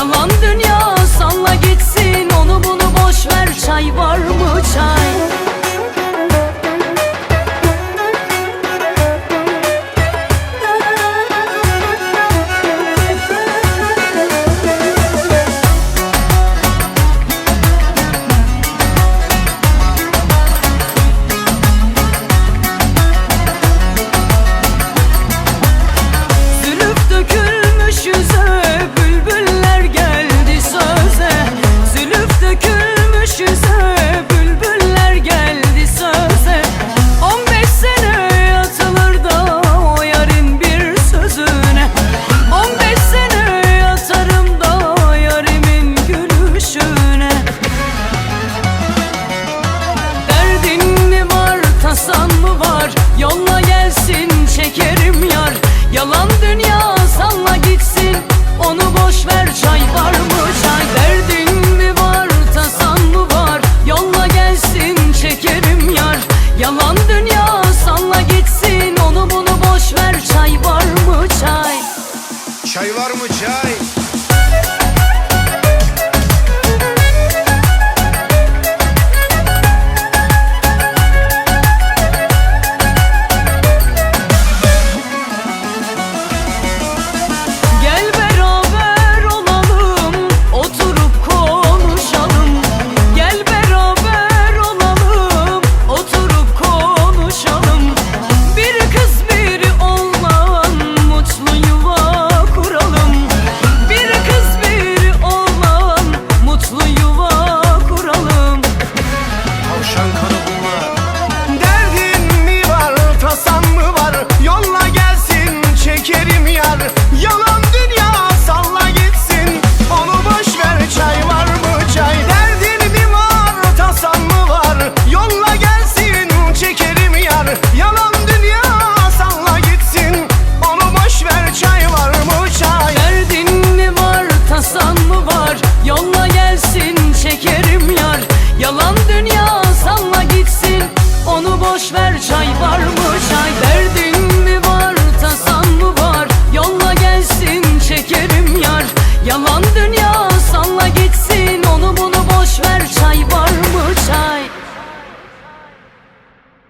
Yalan Yolla gitsin onu bunu boş ver Çay var mı çay? Çay var mı çay? boş ver çay